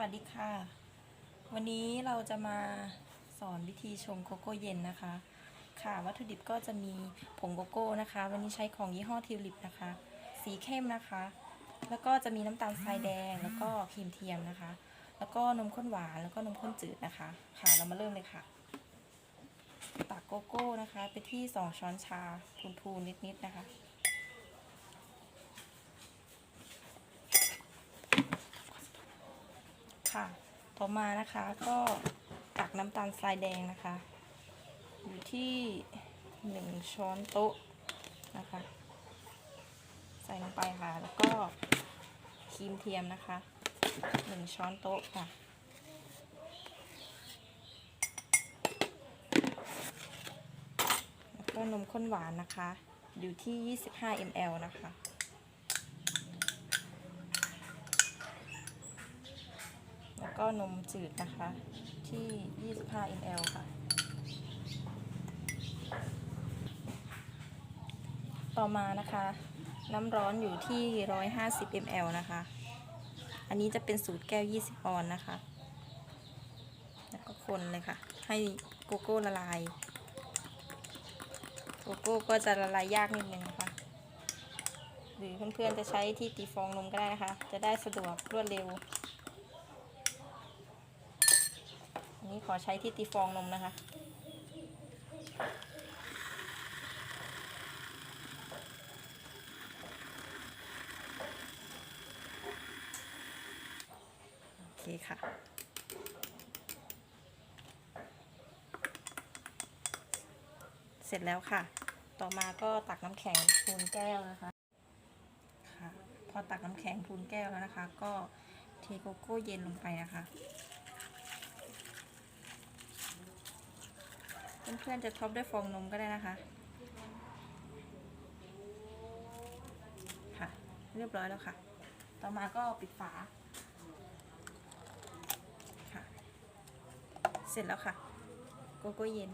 วัสดีค่ะ วันนี้เราจะมาสอนวิธีชงโกโก้เย็นนะคะ ค่ะวัตถุดิบก็จะมีผงโกโก้นะคะ วันนี้ใช้ของยี่ห้อทิวลิปนะคะ สีเข้มนะคะ แล้วก็จะมีน้ำตาลทรายแดงแล้วก็ครีมเทียมนะคะ แล้วก็นมข้นหวานแล้วก็นมข้นจืดนะคะ ค่ะเรามาเริ่มเลยค่ะ ตักโกโก้นะคะ ไปที่ 2 ช้อนชาพูนๆนิดๆนะคะ ค่ะ ต่อมานะคะก็ตักน้ำตาลทรายแดงนะคะ อยู่ที่หนึ่งช้อนโต๊ะนะคะ ใส่ลงไปค่ะ แล้วก็ครีมเทียมนะคะหนึ่งช้อนโต๊ะค่ะแล้วก็นมข้นหวานนะคะ อยู่ที่ 25 ml นะคะ แล้ว ก็นมจืดนะคะ ที่ 25 ml ค่ะ ต่อมานะคะ น้ำร้อนอยู่ที่ 150 ml นะคะ อันนี้จะเป็นสูตรแก้ว 20 ออนนะคะ แล้วก็คนเลยค่ะ ให้โกโก้ละลาย โกโก้ก็จะละลายยากนิดนึงนะคะหรือเพื่อนๆจะใช้ที่ตีฟองนมก็ได้นะคะ จะได้สะดวกรวดเร็ว อั นนี้ขอใช้ที่ตีฟองนมนะคะ โอเคค่ะเสร็จแล้วค่ะ ต่อมาก็ตักน้ำแข็งพูนแก้วนะคะ ค่ะ พอตักน้ำแข็งพูนแก้วแล้วนะคะ ก็เทโกโก้เย็นลงไปนะคะ เพื่อนๆจะท็อปด้วยฟองนมก็ได้นะคะค่ะ เรียบร้อยแล้วค่ะ ต่อมาก็ปิดฝาค่ะ เสร็จแล้วค่ะ โกโก้เย็น